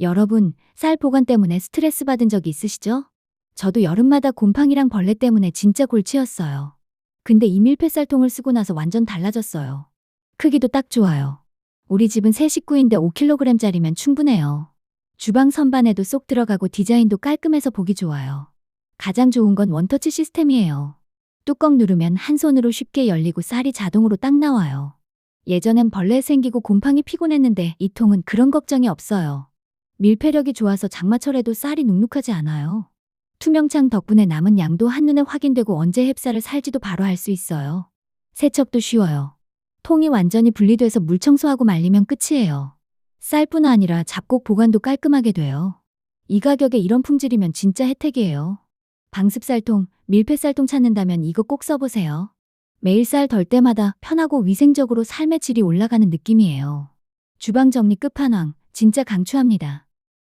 여러분, 쌀 보관 때문에 스트레스 받은 적 있으시죠? 저도 여름마다 곰팡이랑 벌레 때문에 진짜 골치였어요. 근데 이 밀폐쌀통을 쓰고 나서 완전 달라졌어요. 크기도 딱 좋아요. 우리 집은 세 식구인데 5kg짜리면 충분해요. 주방 선반에도 쏙 들어가고 디자인도 깔끔해서 보기 좋아요. 가장 좋은 건 원터치 시스템이에요. 뚜껑 누르면 한 손으로 쉽게 열리고 쌀이 자동으로 딱 나와요. 예전엔 벌레 생기고 곰팡이 피곤했는데 이 통은 그런 걱정이 없어요. 밀폐력이 좋아서 장마철에도 쌀이 눅눅하지 않아요. 투명창 덕분에 남은 양도 한눈에 확인되고 언제 햅쌀을 살지도 바로 알 수 있어요. 세척도 쉬워요. 통이 완전히 분리돼서 물 청소하고 말리면 끝이에요. 쌀뿐 아니라 잡곡 보관도 깔끔하게 돼요. 이 가격에 이런 품질이면 진짜 혜택이에요. 방습쌀통, 밀폐쌀통 찾는다면 이거 꼭 써보세요. 매일 쌀 덜 때마다 편하고 위생적으로 삶의 질이 올라가는 느낌이에요. 주방 정리 끝판왕, 진짜 강추합니다.